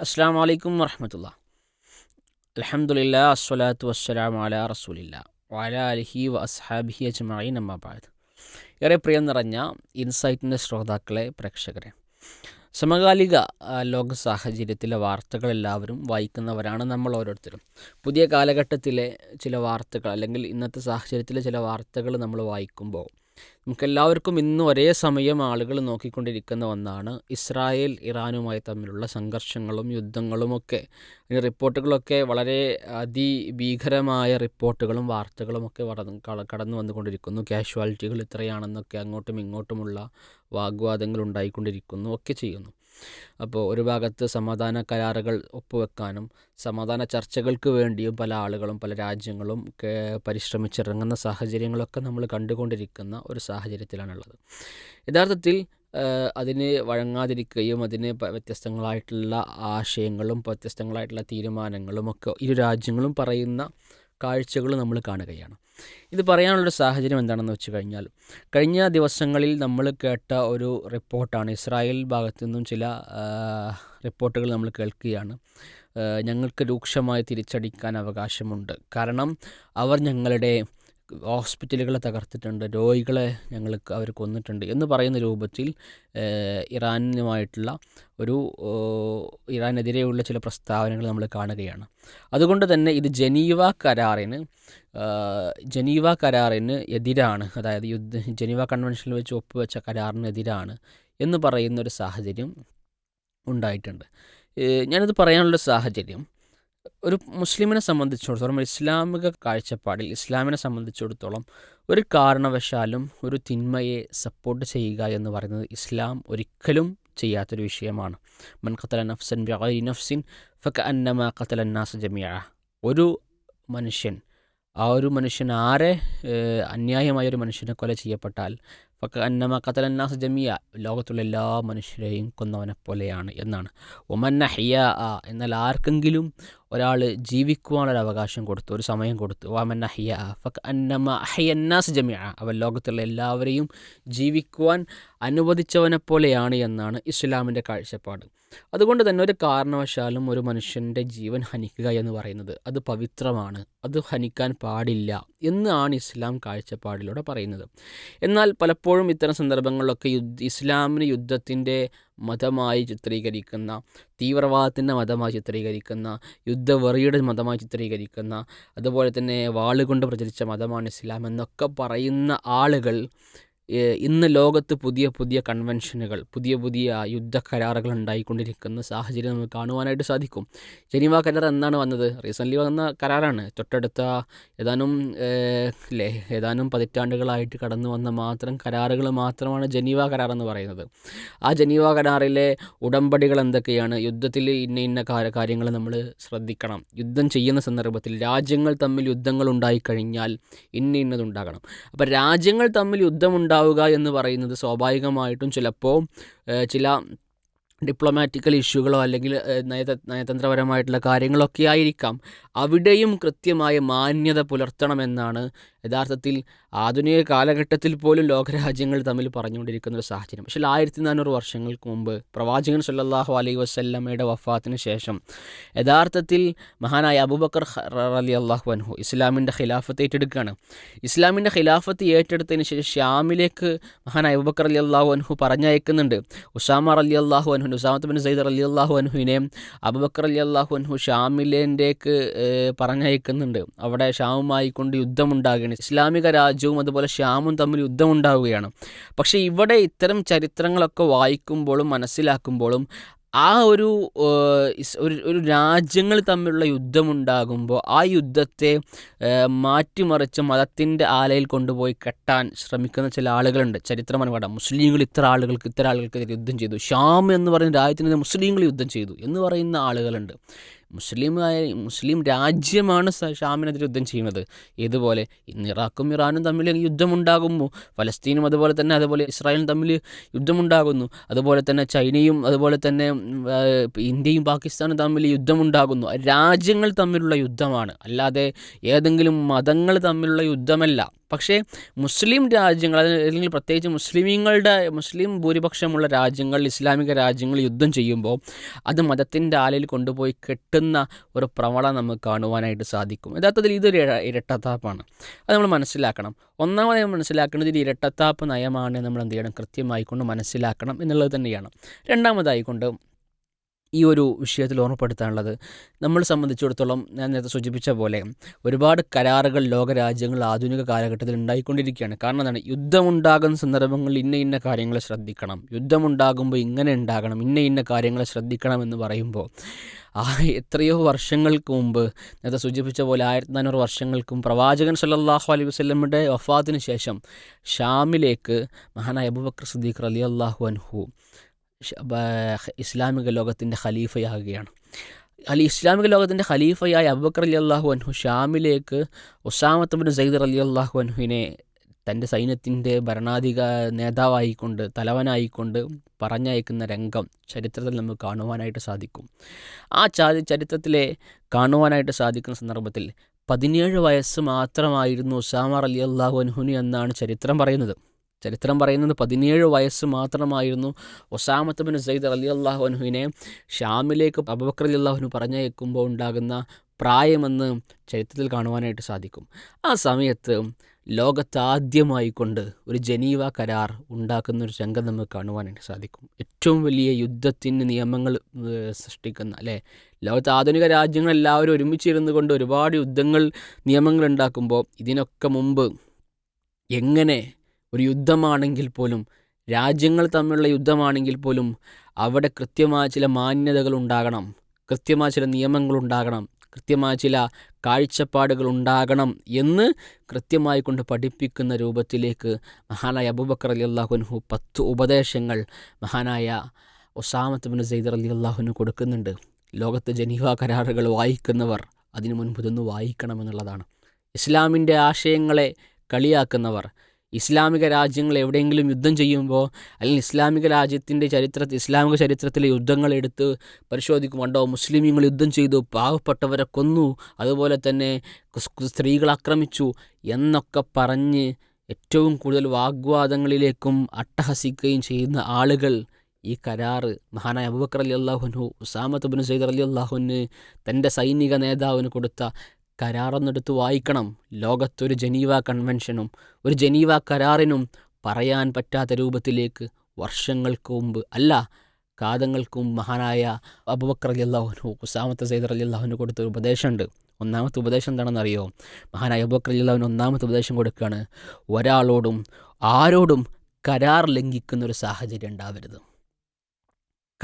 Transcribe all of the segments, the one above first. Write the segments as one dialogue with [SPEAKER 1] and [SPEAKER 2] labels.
[SPEAKER 1] അസ്സാം വലൈക്കും വർഹമത്തുള്ള അലഹമുല്ല അസ്വലാത്തു വസ്സലാം അല റസൂലില്ല വാല അലഹി വ അജ്മായി നമ്മാബാദ് ഏറെ പ്രിയം നിറഞ്ഞ ഇൻസൈറ്റിന്റെ ശ്രോതാക്കളെ പ്രേക്ഷകരെ. സമകാലിക ലോക സാഹചര്യത്തിലെ വാർത്തകൾ എല്ലാവരും വായിക്കുന്നവരാണ് നമ്മൾ ഓരോരുത്തരും. പുതിയ കാലഘട്ടത്തിലെ ചില വാർത്തകൾ അല്ലെങ്കിൽ ഇന്നത്തെ സാഹചര്യത്തിലെ ചില വാർത്തകൾ നമ്മൾ വായിക്കുമ്പോൾ നമുക്കെല്ലാവർക്കും ഇന്ന് ഒരേ സമയം ആളുകൾ നോക്കിക്കൊണ്ടിരിക്കുന്ന ഒന്നാണ് ഇസ്രായേൽ ഇറാനുമായി തമ്മിലുള്ള സംഘർഷങ്ങളും യുദ്ധങ്ങളുമൊക്കെ റിപ്പോർട്ടുകളൊക്കെ വളരെ അതിഭീകരമായ റിപ്പോർട്ടുകളും വാർത്തകളുമൊക്കെ കടന്നു വന്നുകൊണ്ടിരിക്കുന്നു. കാഷ്വാലിറ്റികൾ ഇത്രയാണെന്നൊക്കെ അങ്ങോട്ടും ഇങ്ങോട്ടുമുള്ള വാഗ്വാദങ്ങൾ ഉണ്ടായിക്കൊണ്ടിരിക്കുന്നു ഒക്കെ ചെയ്യുന്നു. അപ്പോൾ ഒരു ഭാഗത്ത് സമാധാന കരാറുകൾ ഒപ്പുവെക്കാനും സമാധാന ചർച്ചകൾക്ക് വേണ്ടിയും പല ആളുകളും പല രാജ്യങ്ങളും പരിശ്രമിച്ചിറങ്ങുന്ന സാഹചര്യങ്ങളൊക്കെ നമ്മൾ കണ്ടുകൊണ്ടിരിക്കുന്ന ഒരു സാഹചര്യത്തിലാണുള്ളത്. യഥാർത്ഥത്തിൽ അതിന് വഴങ്ങാതിരിക്കുകയും അതിന് വ്യത്യസ്തങ്ങളായിട്ടുള്ള ആശയങ്ങളും വ്യത്യസ്തങ്ങളായിട്ടുള്ള തീരുമാനങ്ങളും ഒക്കെ ഇരു രാജ്യങ്ങളും പറയുന്ന കാഴ്ചകൾ നമ്മൾ കാണുകയാണ്. ഇത് പറയാനുള്ളൊരു സാഹചര്യം എന്താണെന്ന് വെച്ച് കഴിഞ്ഞാൽ കഴിഞ്ഞ ദിവസങ്ങളിൽ നമ്മൾ കേട്ട ഒരു റിപ്പോർട്ടാണ്. ഇസ്രായേൽ ഭാഗത്തു നിന്നും ചില റിപ്പോർട്ടുകൾ നമ്മൾ കേൾക്കുകയാണ്. ഞങ്ങൾക്ക് രൂക്ഷമായി തിരിച്ചടിക്കാൻ അവകാശമുണ്ട്. കാരണം അവർ ഞങ്ങളുടെ ഹോസ്പിറ്റലുകളെ തകർത്തിട്ടുണ്ട് രോഗികളെ ഞങ്ങൾക്ക് അവർ കൊന്നിട്ടുണ്ട് എന്ന് പറയുന്ന രൂപത്തിൽ ഇറാനുമായിട്ടുള്ള ഒരു ഇറാനെതിരെയുള്ള ചില പ്രസ്താവനകൾ നമ്മൾ കാണുകയാണ്. അതുകൊണ്ട് തന്നെ ഇത് ജനീവ കരാറിന് ജനീവ കരാറിന് എതിരാണ് അതായത് യുദ്ധ ജനീവ കൺവെൻഷനിൽ വെച്ച് ഒപ്പുവെച്ച കരാറിനെതിരാണ് എന്ന് പറയുന്ന ഒരു സാഹചര്യം ഉണ്ടായിട്ടുണ്ട്. ഞാനിത് പറയാനുള്ള സാഹചര്യം ഒരു മുസ്ലിമിനെ സംബന്ധിച്ചിടത്തോളം ഇസ്ലാമിക കാഴ്ചപ്പാടിൽ ഇസ്ലാമിനെ സംബന്ധിച്ചിടത്തോളം ഒരു കാരണവശാലും ഒരു തിന്മയെ സപ്പോർട്ട് ചെയ്യുക എന്ന് പറയുന്നത് ഇസ്ലാം ഒരിക്കലും ചെയ്യാത്തൊരു വിഷയമാണ്. മൻ ഖത്തല നഫ്സൻ ബിഗൈരി നഫ്സിൻ ഫക്ക അന്നമ ഖത്തല നാസ് ജമിയ ഒരു മനുഷ്യൻ ആ ഒരു മനുഷ്യൻ ആരെ അന്യായമായ ഒരു മനുഷ്യനെ കൊല ചെയ്യപ്പെട്ടാൽ ഫക്ക അന്നമ ജമിയ ലോകത്തുള്ള എല്ലാ മനുഷ്യരെയും കൊന്നവനെ പോലെയാണ് എന്നാണ്. ഒമന്ന ഹിയ ആ എന്നാൽ ആർക്കെങ്കിലും ഒരാൾ ജീവിക്കുവാനൊരു അവകാശം കൊടുത്തു ഒരു സമയം കൊടുത്തു. ഒമന്ന ഹിയ ആ ഫക്ക അന്നമ അഹയന്നാസ് ജമിയ അവൻ ലോകത്തുള്ള എല്ലാവരെയും ജീവിക്കുവാൻ അനുവദിച്ചവനെ പോലെയാണ് എന്നാണ് ഇസ്ലാമിന്റെ കാഴ്ചപ്പാട്. അതുകൊണ്ട് തന്നെ ഒരു കാരണവശാലും ഒരു മനുഷ്യന്റെ ജീവൻ ഹനിക്കുക എന്ന് പറയുന്നത് അത് പവിത്രമാണ് അത് ഹനിക്കാൻ പാടില്ല എന്നാണ് ഇസ്ലാം കാഴ്ചപ്പാടിലൂടെ പറയുന്നത്. എന്നാൽ പലപ്പോഴും ഇത്തരം സന്ദർഭങ്ങളിലൊക്കെ യുദ്ധ ഇസ്ലാമിന് യുദ്ധത്തിന്റെ മതമായി ചിത്രീകരിക്കുന്ന തീവ്രവാദത്തിന്റെ മതമായി ചിത്രീകരിക്കുന്ന യുദ്ധവെറിയുടെ മതമായി ചിത്രീകരിക്കുന്ന അതുപോലെ തന്നെ വാളുകൊണ്ട് പ്രചരിച്ച മതമാണ് ഇസ്ലാം എന്നൊക്കെ പറയുന്ന ആളുകൾ ഇന്ന് ലോകത്ത് പുതിയ പുതിയ കൺവെൻഷനുകൾ പുതിയ പുതിയ യുദ്ധ കരാറുകൾ ഉണ്ടായിക്കൊണ്ടിരിക്കുന്ന സാഹചര്യം നമുക്ക് കാണുവാനായിട്ട് സാധിക്കും. ജനീവ കരാർ എന്നാണ് വന്നത്? റീസെന്റ്ലി വന്ന കരാറാണ്. തൊട്ടടുത്ത ഏതാനും ഏതാനും പതിറ്റാണ്ടുകളായിട്ട് കടന്നു വന്ന മാത്രം കരാറുകൾ മാത്രമാണ് ജനീവ കരാർ എന്ന് പറയുന്നത്. ആ ജനീവ കരാറിലെ ഉടമ്പടികൾ എന്തൊക്കെയാണ്? യുദ്ധത്തിൽ ഇന്ന ഇന്ന കാര- കാര്യങ്ങൾ നമ്മൾ ശ്രദ്ധിക്കണം. യുദ്ധം ചെയ്യുന്ന സന്ദർഭത്തിൽ രാജ്യങ്ങൾ തമ്മിൽ യുദ്ധങ്ങൾ ഉണ്ടായിക്കഴിഞ്ഞാൽ ഇന്ന ഇന്നതുണ്ടാകണം അപ്പോൾ രാജ്യങ്ങൾ തമ്മിൽ യുദ്ധമുണ്ടാവുക എന്ന് പറയുന്നത് സ്വാഭാവികമായിട്ടും ചിലപ്പോൾ ചില ഡിപ്ലോമാറ്റിക്കൽ ഇഷ്യൂകളോ അല്ലെങ്കിൽ നയത നയതന്ത്രപരമായിട്ടുള്ള കാര്യങ്ങളൊക്കെ ആയിരിക്കാം. അവിടെയും കൃത്യമായ മാന്യത പുലർത്തണമെന്നാണ് യഥാർത്ഥത്തിൽ ആധുനിക കാലഘട്ടത്തിൽ പോലും ലോകരാജ്യങ്ങൾ തമ്മിൽ പറഞ്ഞുകൊണ്ടിരിക്കുന്ന ഒരു സാഹചര്യം. പക്ഷേ ആയിരത്തി നാനൂറ് വർഷങ്ങൾക്ക് മുമ്പ് പ്രവാചകൻ സല്ലാഹു അലൈ വസ്ല്ലമ്മയുടെ വഫാത്തിന് ശേഷം യഥാർത്ഥത്തിൽ മഹാനായ അബൂബക്കർ അലി അള്ളാഹു അൻഹു ഇസ്ലാമിന്റെ ഖിലാഫത്ത് ഏറ്റെടുക്കുകയാണ്. ഇസ്ലാമിന്റെ ഖിലാഫത്ത് ഏറ്റെടുത്തതിന് ശേഷം ഷ്യാമിലേക്ക് മഹാനായ അബൂബക്കർ അലി അള്ളാഹു അൻഹു പറഞ്ഞയക്കുന്നുണ്ട്. ഉസാമർ അലി അള്ളാഹു അൻഹു ഉസാമത്ത് ബിൻ സൈദർ അലി അള്ളാഹു അൻഹുവിനെ അബുബക്കർ അലി അള്ളാഹു അൻഹു ഷാമിലേന്റെക്ക് പറഞ്ഞയക്കുന്നുണ്ട്. അവിടെ ഷാമുമായി കൊണ്ട് യുദ്ധമുണ്ടാകുകയാണ്. ഇസ്ലാമിക രാജ്യവും അതുപോലെ ഷ്യാമും തമ്മിൽ യുദ്ധമുണ്ടാവുകയാണ്. പക്ഷേ ഇവിടെ ഇത്തരം ചരിത്രങ്ങളൊക്കെ വായിക്കുമ്പോഴും മനസ്സിലാക്കുമ്പോഴും ആ ഒരു ഒരു രാജ്യങ്ങൾ തമ്മിലുള്ള യുദ്ധമുണ്ടാകുമ്പോൾ ആ യുദ്ധത്തെ മാറ്റിമറിച്ച് മതത്തിന്റെ ആലയിൽ കൊണ്ടുപോയി കെട്ടാൻ ശ്രമിക്കുന്ന ചില ആളുകളുണ്ട്. ചരിത്രമാണ് പാടാം മുസ്ലിങ്ങൾ ഇത്ര ആളുകൾക്ക് ഇത്ര ആളുകൾക്ക് യുദ്ധം ചെയ്തു. ഷാം എന്ന് പറയുന്ന രാജ്യത്തിനെതിരെ മുസ്ലിങ്ങൾ യുദ്ധം ചെയ്തു എന്ന് പറയുന്ന ആളുകളുണ്ട്. മുസ്ലിമായ മുസ്ലിം രാജ്യമാണ് ഷാമിനെതിരെ യുദ്ധം ചെയ്യുന്നത്. ഇതുപോലെ ഇന്ന് ഇറാഖും ഇറാനും തമ്മിൽ യുദ്ധമുണ്ടാകുന്നു. ഫലസ്തീനും അതുപോലെ തന്നെ അതുപോലെ ഇസ്രായേലും തമ്മിൽ യുദ്ധമുണ്ടാകുന്നു. അതുപോലെ തന്നെ ചൈനയും അതുപോലെ തന്നെ ഇന്ത്യയും പാകിസ്ഥാനും തമ്മിൽ യുദ്ധമുണ്ടാകുന്നു. രാജ്യങ്ങൾ തമ്മിലുള്ള യുദ്ധമാണ്. അല്ലാതെ ഏതെങ്കിലും മതങ്ങൾ തമ്മിലുള്ള യുദ്ധമല്ല. പക്ഷേ മുസ്ലിം രാജ്യങ്ങൾ അല്ലെങ്കിൽ പ്രത്യേകിച്ച് മുസ്ലിമീങ്ങളുടെ മുസ്ലിം ഭൂരിപക്ഷമുള്ള രാജ്യങ്ങൾ ഇസ്ലാമിക രാജ്യങ്ങൾ യുദ്ധം ചെയ്യുമ്പോൾ അത് മതത്തിന്റെ ആലയിൽ കൊണ്ടുപോയി കെട്ടുന്ന ഒരു പ്രവണത നമുക്ക് കാണുവാനായിട്ട് സാധിക്കും. യഥാർത്ഥത്തിൽ ഇതൊരു ഇര- ഇരട്ടത്താപ്പാണ്. അത് നമ്മൾ മനസ്സിലാക്കണം. ഒന്നാമതായി മനസ്സിലാക്കേണ്ടത് ഇത് ഇരട്ടത്താപ്പ് നയമാണ്. നമ്മൾ എന്ത് ചെയ്യണം? കൃത്യമായിക്കൊണ്ട് മനസ്സിലാക്കണം എന്നുള്ളത് തന്നെയാണ്. രണ്ടാമതായിക്കൊണ്ട് ഈ ഒരു വിഷയത്തിൽ ഓർമ്മപ്പെടുത്താനുള്ളത്. നമ്മൾ സംബന്ധിച്ചിടത്തോളം ഞാൻ നേരത്തെ സൂചിപ്പിച്ച പോലെ ഒരുപാട് കരാറുകൾ ലോകരാജ്യങ്ങൾ ആധുനിക കാലഘട്ടത്തിൽ ഉണ്ടായിക്കൊണ്ടിരിക്കുകയാണ്. കാരണം എന്താണ്? യുദ്ധമുണ്ടാകുന്ന സന്ദർഭങ്ങളിൽ ഇന്ന ഇന്ന കാര്യങ്ങൾ ശ്രദ്ധിക്കണം. യുദ്ധമുണ്ടാകുമ്പോൾ ഇങ്ങനെ ഉണ്ടാകണം. ഇന്ന ഇന്ന കാര്യങ്ങൾ ശ്രദ്ധിക്കണം എന്ന് പറയുമ്പോൾ ആ എത്രയോ വർഷങ്ങൾക്ക് മുമ്പ് നേരത്തെ സൂചിപ്പിച്ച പോലെ ആയിരത്തി നാനൂറ് വർഷങ്ങൾക്കും പ്രവാചകൻ സല്ലാഹു അലൈഹി വസ്ലമിന്റെ വഫാത്തിന് ശേഷം ഷാമിലേക്ക് മഹാനായ അബൂബക്കർ സിദ്ദീഖ് അലി അള്ളാഹു അൻഹു ഇസ്ലാമിക ലോകത്തിന്റെ ഖലീഫയാകുകയാണ്. അലി ഇസ്ലാമിക ലോകത്തിന്റെ ഖലീഫയായ അബൂബക്കർ അലി അള്ളാഹു അൻഹു ഷാമിലേക്ക് ഉസാമത്തബിൻ സയ്ദർ അലി അള്ളാഹു അൻഹുവിനെ തന്റെ സൈന്യത്തിന്റെ ഭരണാധിക നേതാവായിക്കൊണ്ട് തലവനായിക്കൊണ്ട് പറഞ്ഞയക്കുന്ന രംഗം ചരിത്രത്തിൽ നമുക്ക് കാണുവാനായിട്ട് സാധിക്കും. ആ ചാതി ചരിത്രത്തിലെ കാണുവാനായിട്ട് സാധിക്കുന്ന സന്ദർഭത്തിൽ പതിനേഴ് വയസ്സ് മാത്രമായിരുന്നു ഉസാമർ അലി അള്ളാഹു അൻഹുനി എന്നാണ് ചരിത്രം പറയുന്നത്. ചരിത്രം പറയുന്നത് പതിനേഴ് വയസ്സ് മാത്രമായിരുന്നു. ഒസാമത്ത് ബിൻ സയ്ദ് അലി അള്ളാഹു അൻഹുവിനെ ഷാമിലേക്ക് അബുബക്കർ അലി അള്ളാഹുനു പറഞ്ഞയക്കുമ്പോൾ ഉണ്ടാകുന്ന പ്രായമെന്ന് ചരിത്രത്തിൽ കാണുവാനായിട്ട് സാധിക്കും. ആ സമയത്ത് ലോകത്താദ്യമായി കൊണ്ട് ഒരു ജനീവ കരാർ ഉണ്ടാക്കുന്ന ഒരു രംഗം നമുക്ക് കാണുവാനായിട്ട് സാധിക്കും. ഏറ്റവും വലിയ യുദ്ധത്തിന് നിയമങ്ങൾ സൃഷ്ടിക്കുന്ന അല്ലേ? ലോകത്തെ ആധുനിക രാജ്യങ്ങൾ എല്ലാവരും ഒരുമിച്ചിരുന്നു കൊണ്ട് ഒരുപാട് യുദ്ധങ്ങൾ നിയമങ്ങൾ ഉണ്ടാക്കുമ്പോൾ ഇതിനൊക്കെ മുമ്പ് എങ്ങനെ ഒരു യുദ്ധമാണെങ്കിൽ പോലും രാജ്യങ്ങൾ തമ്മിലുള്ള യുദ്ധമാണെങ്കിൽ പോലും അവിടെ കൃത്യമായ ചില മാന്യതകൾ ഉണ്ടാകണം കൃത്യമായ ചില നിയമങ്ങൾ ഉണ്ടാകണം കൃത്യമായ ചില കാഴ്ചപ്പാടുകൾ ഉണ്ടാകണം എന്ന് കൃത്യമായി കൊണ്ട് പഠിപ്പിക്കുന്ന രൂപത്തിലേക്ക് മഹാനായ അബൂബക്കർ അലി അള്ളാഹുൻഹു പത്ത് ഉപദേശങ്ങൾ മഹാനായ ഒസാമത്ത് ബിൻ സെയ്ദർ അലി അള്ളാഹുനു കൊടുക്കുന്നുണ്ട്. ലോകത്തെ ജനീവ കരാറുകൾ വായിക്കുന്നവർ അതിനു മുൻപ് ഇതൊന്ന് വായിക്കണമെന്നുള്ളതാണ് ഇസ്ലാമിന്റെ ആശയങ്ങളെ കളിയാക്കുന്നവർ ഇസ്ലാമിക രാജ്യങ്ങൾ എവിടെയെങ്കിലും യുദ്ധം ചെയ്യുമ്പോൾ അല്ലെങ്കിൽ ഇസ്ലാമിക രാജ്യത്തിന്റെ ചരിത്രത്തിൽ ഇസ്ലാമിക ചരിത്രത്തിലെ യുദ്ധങ്ങൾ എടുത്ത് പരിശോധിക്കുമുണ്ടോ മുസ്ലിമീങ്ങൾ യുദ്ധം ചെയ്തു പാവപ്പെട്ടവരെ കൊന്നു അതുപോലെ തന്നെ സ്ത്രീകൾ ആക്രമിച്ചു എന്നൊക്കെ പറഞ്ഞ് ഏറ്റവും കൂടുതൽ വാഗ്വാദങ്ങളിലേക്കും അട്ടഹസിക്കുകയും ചെയ്യുന്ന ആളുകൾ ഈ കരാറ്. മഹാനായ അബുബക്കർ അലി അള്ളാഹുനു ഉസാമത്ത് ബിൻ സൈദർ അലി അള്ളാഹുന് തന്റെ സൈനിക നേതാവിന് കൊടുത്ത കരാറൊന്നെടുത്ത് വായിക്കണം. ലോകത്തൊരു ജനീവ കൺവെൻഷനും ഒരു ജനീവ കരാറിനും പറയാൻ പറ്റാത്ത രൂപത്തിലേക്ക് വർഷങ്ങൾക്ക് മുമ്പ് അല്ല കാതങ്ങൾക്ക് മഹാനായ അബുബക്കർ അലി അള്ളാഹുനു ഉസാമത്ത് സൈദർ അലി അള്ളാഹുനു കൊടുത്ത ഉപദേശമുണ്ട്. ഒന്നാമത്തെ ഉപദേശം എന്താണെന്നറിയോ? മഹാനായ അബുബക്കർ അലി അള്ളാഹുന് ഒന്നാമത്തെ ഉപദേശം കൊടുക്കുകയാണ് ഒരാളോടും ആരോടും കരാർ ലംഘിക്കുന്ന ഒരു സാഹചര്യം ഉണ്ടാവരുത്.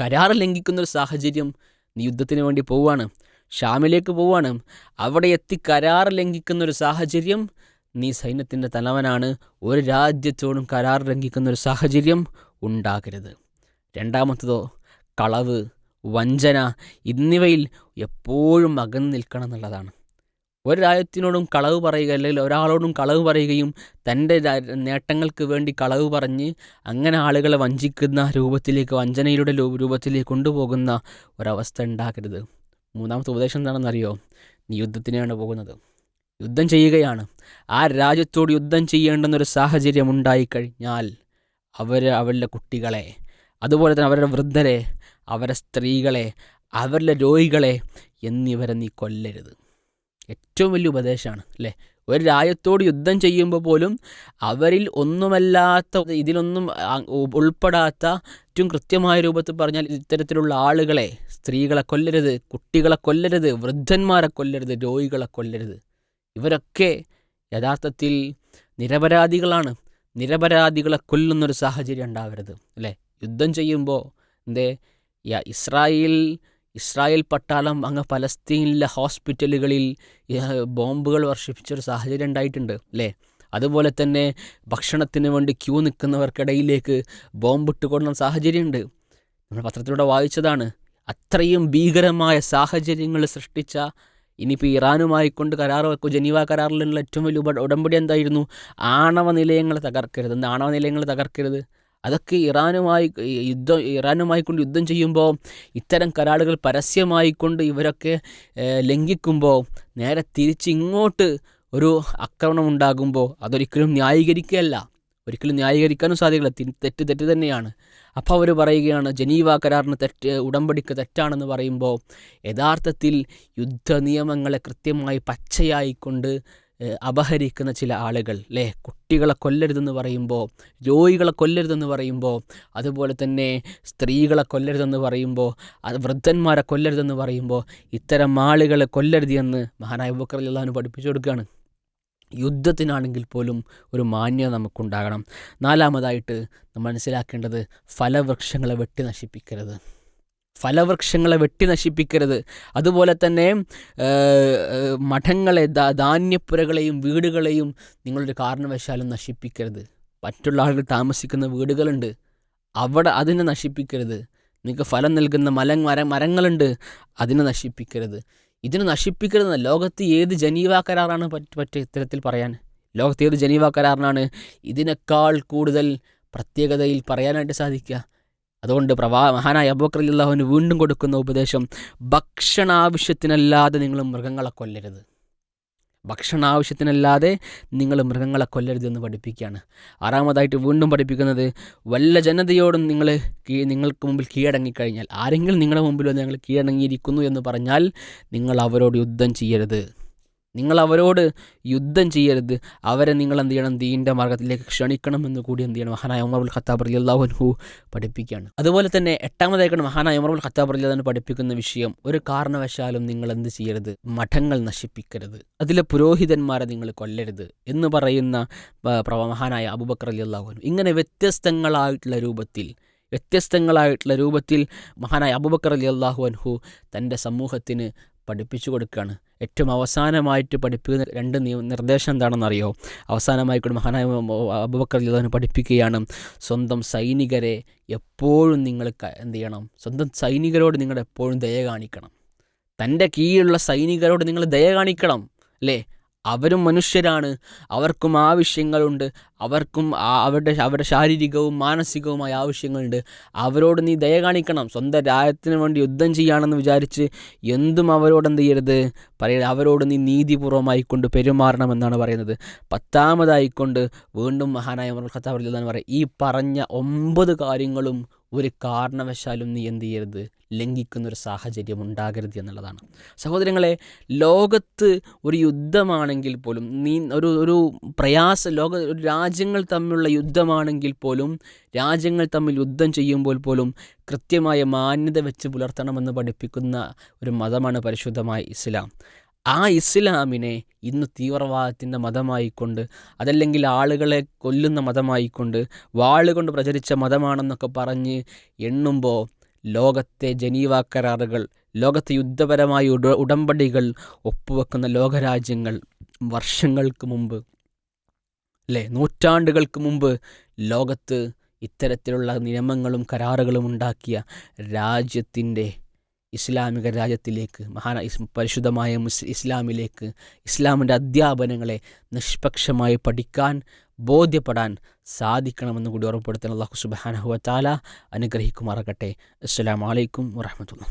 [SPEAKER 1] കരാർ ലംഘിക്കുന്ന ഒരു സാഹചര്യം നീ യുദ്ധത്തിന് വേണ്ടി പോവുകയാണ്. ഷാമിലേക്ക് പോവാണ്. അവിടെ എത്തി കരാർ ലംഘിക്കുന്ന ഒരു സാഹചര്യം. നീ സൈന്യത്തിന്റെ തലവനാണ്. ഒരു രാജ്യത്തോടും കരാർ ലംഘിക്കുന്ന ഒരു സാഹചര്യം ഉണ്ടാകരുത്. രണ്ടാമത്തതോ കളവ് വഞ്ചന എന്നിവയിൽ എപ്പോഴും അകന്നു നിൽക്കണം എന്നുള്ളതാണ്. ഒരു രാജ്യത്തിനോടും കളവ് പറയുക അല്ലെങ്കിൽ ഒരാളോടും കളവ് പറയുകയും തന്റെ നേട്ടങ്ങൾക്ക് വേണ്ടി കളവ് പറഞ്ഞ് അങ്ങനെ ആളുകളെ വഞ്ചിക്കുന്ന രൂപത്തിലേക്ക് വഞ്ചനയുടെ രൂപത്തിലേക്ക് കൊണ്ടുപോകുന്ന ഒരവസ്ഥ ഉണ്ടാക്കരുത് മൂന്നാമത്തെ ഉപദേശം എന്താണെന്നറിയോ? നീ യുദ്ധത്തിനാണ് പോകുന്നത്. യുദ്ധം ചെയ്യുകയാണ്. ആ രാജ്യത്തോട് യുദ്ധം ചെയ്യേണ്ടെന്നൊരു സാഹചര്യം ഉണ്ടായിക്കഴിഞ്ഞാൽ അവർ അവരുടെ കുട്ടികളെ അതുപോലെ തന്നെ അവരുടെ വൃദ്ധരെ അവരുടെ സ്ത്രീകളെ അവരുടെ രോഗികളെ എന്നിവരെ നീ കൊല്ലരുത്. ഏറ്റവും വലിയ ഉപദേശമാണ് അല്ലേ? ഒരു രാജ്യത്തോട് യുദ്ധം ചെയ്യുമ്പോൾ പോലും അവരിൽ ഒന്നുമല്ലാത്ത ഇതിലൊന്നും ഉൾപ്പെടാത്ത ഏറ്റവും കൃത്യമായ രൂപത്തിൽ പറഞ്ഞാൽ ഇത്തരത്തിലുള്ള ആളുകളെ സ്ത്രീകളെ കൊല്ലരുത് കുട്ടികളെ കൊല്ലരുത് വൃദ്ധന്മാരെ കൊല്ലരുത് രോഗികളെ കൊല്ലരുത്. ഇവരൊക്കെ യഥാർത്ഥത്തിൽ നിരപരാധികളാണ്. നിരപരാധികളെ കൊല്ലുന്നൊരു സാഹചര്യം ഉണ്ടാവരുത് അല്ലേ? യുദ്ധം ചെയ്യുമ്പോൾ എന്തേ? ഇസ്രായേൽ ഇസ്രായേൽ പട്ടാളം അങ്ങ് പലസ്തീനിലെ ഹോസ്പിറ്റലുകളിൽ ബോംബുകൾ വർഷിപ്പിച്ചൊരു സാഹചര്യം ഉണ്ടായിട്ടുണ്ട് അല്ലേ? അതുപോലെ തന്നെ ഭക്ഷണത്തിന് വേണ്ടി ക്യൂ നിൽക്കുന്നവർക്കിടയിലേക്ക് ബോംബിട്ട് കൊടുക്കുന്ന സാഹചര്യമുണ്ട്. നമ്മൾ പത്രത്തിലൂടെ വായിച്ചതാണ് അത്രയും ഭീകരമായ സാഹചര്യങ്ങൾ സൃഷ്ടിച്ച ഇനിയിപ്പോൾ ഇറാനുമായി കൊണ്ട് കരാർ വെക്കും ജനീവ കരാറിലുള്ള ഏറ്റവും വലിയ ഉടമ്പടി എന്തായിരുന്നു? ആണവ നിലയങ്ങൾ തകർക്കരുത്. ആണവ നിലയങ്ങൾ തകർക്കരുത്? അതൊക്കെ ഇറാനുമായി യുദ്ധം ഇറാനുമായി കൊണ്ട് യുദ്ധം ചെയ്യുമ്പോൾ ഇത്തരം കരാറുകൾ പരസ്യമായി കൊണ്ട് ഇവരൊക്കെ ലംഘിക്കുമ്പോൾ നേരെ തിരിച്ച് ഇങ്ങോട്ട് ഒരു ആക്രമണം ഉണ്ടാകുമ്പോൾ അതൊരിക്കലും ന്യായീകരിക്കുകയല്ല. ഒരിക്കലും ന്യായീകരിക്കാനും സാധിക്കില്ല തെറ്റ് തെറ്റ് തന്നെയാണ്. അപ്പോൾ അവർ പറയുകയാണ് ജനീവ കരാറിന് തെറ്റ് ഉടമ്പടിക്ക് തെറ്റാണെന്ന് പറയുമ്പോൾ യഥാർത്ഥത്തിൽ യുദ്ധ നിയമങ്ങളെ കൃത്യമായി പച്ചയായിക്കൊണ്ട് അപഹരിക്കുന്ന ചില ആളുകൾ അല്ലേ കുട്ടികളെ കൊല്ലരുതെന്ന് പറയുമ്പോൾ രോഗികളെ കൊല്ലരുതെന്ന് പറയുമ്പോൾ അതുപോലെ തന്നെ സ്ത്രീകളെ കൊല്ലരുതെന്ന് പറയുമ്പോൾ അത് വൃദ്ധന്മാരെ കൊല്ലരുതെന്ന് പറയുമ്പോൾ ഇത്തരം ആളുകളെ കൊല്ലരുത് എന്ന് മഹാനായ ബുക്കറിലാണ് പഠിപ്പിച്ചു കൊടുക്കുകയാണ്. യുദ്ധത്തിനാണെങ്കിൽ പോലും ഒരു മാന്യത നമുക്കുണ്ടാകണം. നാലാമതായിട്ട് നമ്മൾ മനസ്സിലാക്കേണ്ടത് ഫലവൃക്ഷങ്ങളെ വെട്ടി നശിപ്പിക്കരുത്. ഫലവൃക്ഷങ്ങളെ വെട്ടി നശിപ്പിക്കരുത്. അതുപോലെ തന്നെ മഠങ്ങളെ ധാന്യപ്പുരകളെയും വീടുകളെയും നിങ്ങളൊരു കാരണവശാലും നശിപ്പിക്കരുത്. മറ്റുള്ള ആളുകൾ താമസിക്കുന്ന വീടുകളുണ്ട്. അവിടെ അതിനെ നശിപ്പിക്കരുത്. നിങ്ങൾക്ക് ഫലം നൽകുന്ന മല മര മരങ്ങളുണ്ട്. അതിനെ നശിപ്പിക്കരുത്. ഇതിനെ നശിപ്പിക്കരുത് ലോകത്ത് ഏത് ജനീവ കരാറാണ് പറ്റ പറ്റ ഇത്തരത്തിൽ പറയാൻ? ലോകത്ത് ഏത് ജനീവ കരാറിനാണ് ഇതിനേക്കാൾ കൂടുതൽ പ്രത്യേകതയിൽ പറയാനായിട്ട് സാധിക്കുക? അതുകൊണ്ട് പ്രവാ മഹാനായ അബൂക്കർ അള്ളാഹുവിന് വീണ്ടും കൊടുക്കുന്ന ഉപദേശം ഭക്ഷണാവശ്യത്തിനല്ലാതെ നിങ്ങൾ മൃഗങ്ങളെ കൊല്ലരുത്. ഭക്ഷണാവശ്യത്തിനല്ലാതെ നിങ്ങൾ മൃഗങ്ങളെ കൊല്ലരുത് എന്ന് പഠിപ്പിക്കുകയാണ്. ആറാമതായിട്ട് വീണ്ടും പഠിപ്പിക്കുന്നത് വല്ല ജനതയോടും നിങ്ങൾ നിങ്ങൾക്ക് മുമ്പിൽ കീഴടങ്ങിക്കഴിഞ്ഞാൽ ആരെങ്കിലും നിങ്ങളുടെ മുമ്പിൽ വന്ന് ഞങ്ങൾ കീഴടങ്ങിയിരിക്കുന്നു എന്ന് പറഞ്ഞാൽ നിങ്ങൾ അവരോട് യുദ്ധം ചെയ്യരുത്. നിങ്ങൾ അവരോട് യുദ്ധം ചെയ്യരുത്. അവരെ നിങ്ങൾ എന്ത് ചെയ്യണം? ദീന്റെ മാർഗത്തിലേക്ക് ക്ഷണിക്കണം എന്ന് കൂടി എന്ത് ചെയ്യണം? മഹാനായ ഉമർ ഉൽ ഖത്താബ് അലി അള്ളാഹുൻഹു പഠിപ്പിക്കുകയാണ്. അതുപോലെ തന്നെ എട്ടാമതായിക്കാണ് മഹാനായ ഉമർ ഉൽ ഖത്താബ് അലി അള്ളഹാൻ പഠിപ്പിക്കുന്ന വിഷയം ഒരു കാരണവശാലും നിങ്ങൾ എന്ത് ചെയ്യരുത്? മഠങ്ങൾ നശിപ്പിക്കരുത്. അതിലെ പുരോഹിതന്മാരെ നിങ്ങൾ കൊല്ലരുത് എന്ന് പറയുന്ന മഹാനായ അബുബക്കർ അലി അള്ളാഹുനു ഇങ്ങനെ വ്യത്യസ്തങ്ങളായിട്ടുള്ള രൂപത്തിൽ വ്യത്യസ്തങ്ങളായിട്ടുള്ള രൂപത്തിൽ മഹാനായ അബുബക്കർ അലി അള്ളാഹു അൻഹു തന്റെ സമൂഹത്തിന് പഠിപ്പിച്ചു കൊടുക്കുകയാണ്. ഏറ്റവും അവസാനമായിട്ട് പഠിപ്പിക്കുന്ന രണ്ട് നിർദ്ദേശം എന്താണെന്നറിയോ? അവസാനമായി കൂടി മഹാനായ അബുബക്കർ അള്ളാഹുവിനെ പഠിപ്പിക്കുകയാണ് സ്വന്തം സൈനികരെ എപ്പോഴും നിങ്ങൾ എന്ത് ചെയ്യണം? സ്വന്തം സൈനികരോട് നിങ്ങൾ എപ്പോഴും ദയ കാണിക്കണം. തന്റെ കീഴിലുള്ള സൈനികരോട് നിങ്ങൾ ദയ കാണിക്കണം അല്ലേ? അവരും മനുഷ്യരാണ്. അവർക്കും ആവശ്യങ്ങളുണ്ട്. അവർക്കും അവരുടെ അവരുടെ ശാരീരികവും മാനസികവുമായ ആവശ്യങ്ങളുണ്ട്. അവരോട് നീ ദയ കാണിക്കണം. സ്വന്തം രാജ്യത്തിന് വേണ്ടി യുദ്ധം ചെയ്യാണെന്ന് വിചാരിച്ച് എന്തും അവരോട് എന്ത് ചെയ്യരുത്? പറയരുത്. അവരോട് നീ നീതിപൂർവമായിക്കൊണ്ട് പെരുമാറണമെന്നാണ് പറയുന്നത്. പത്താമതായിക്കൊണ്ട് വീണ്ടും മഹാനായ ഖത്താബ് അലി പറയുക ഈ പറഞ്ഞ ഒമ്പത് കാര്യങ്ങളും ഒരു കാരണവശാലും നീ എന്ത് ചെയ്യരുത്? ലംഘിക്കുന്ന ഒരു സാഹചര്യം ഉണ്ടാകരുത് എന്നുള്ളതാണ്. സഹോദരങ്ങളെ ലോകത്ത് ഒരു യുദ്ധമാണെങ്കിൽ പോലും നീ ഒരു ഒരു പ്രയാസ ലോക രാജ്യങ്ങൾ തമ്മിലുള്ള യുദ്ധമാണെങ്കിൽ പോലും രാജ്യങ്ങൾ തമ്മിൽ യുദ്ധം ചെയ്യുമ്പോൾ പോലും കൃത്യമായ മാന്യത വെച്ച് പുലർത്തണമെന്ന് പഠിപ്പിക്കുന്ന ഒരു മതമാണ് പരിശുദ്ധമായ ഇസ്ലാം. ആ ഇസ്ലാമിനെ ഇന്ന് തീവ്രവാദത്തിന്റെ മതമായിക്കൊണ്ട് അതല്ലെങ്കിൽ ആളുകളെ കൊല്ലുന്ന മതമായിക്കൊണ്ട് വാളുകൊണ്ട് പ്രചരിച്ച മതമാണെന്നൊക്കെ പറഞ്ഞ് എണ്ണുമ്പോൾ ലോകത്തെ ജനീവ കരാറുകൾ ലോകത്തെ യുദ്ധപരമായ ഉട ഉടമ്പടികൾ ഒപ്പുവെക്കുന്ന ലോകരാജ്യങ്ങൾ വർഷങ്ങൾക്ക് മുമ്പ് അല്ലേ നൂറ്റാണ്ടുകൾക്ക് മുമ്പ് ലോകത്ത് ഇത്തരത്തിലുള്ള നിയമങ്ങളും കരാറുകളും ഉണ്ടാക്കിയ രാജ്യത്തിന്റെ ഇസ്ലാമിക രാജ്യത്തിലേക്ക് മഹാന പരിശുദ്ധമായ മുസ് ഇസ്ലാമിലേക്ക് ഇസ്ലാമിന്റെ അധ്യാപനങ്ങളെ നിഷ്പക്ഷമായി പഠിക്കാൻ ബോധ്യപ്പെടാൻ സാധിക്കണമെന്ന് കൂടി ഓർമ്മപ്പെടുത്താൻ അള്ളാഹു സുബാനഹുവ താല അനുഗ്രഹിക്കുമാറാകട്ടെ. വലൈക്കും വറഹമത്തുള്ള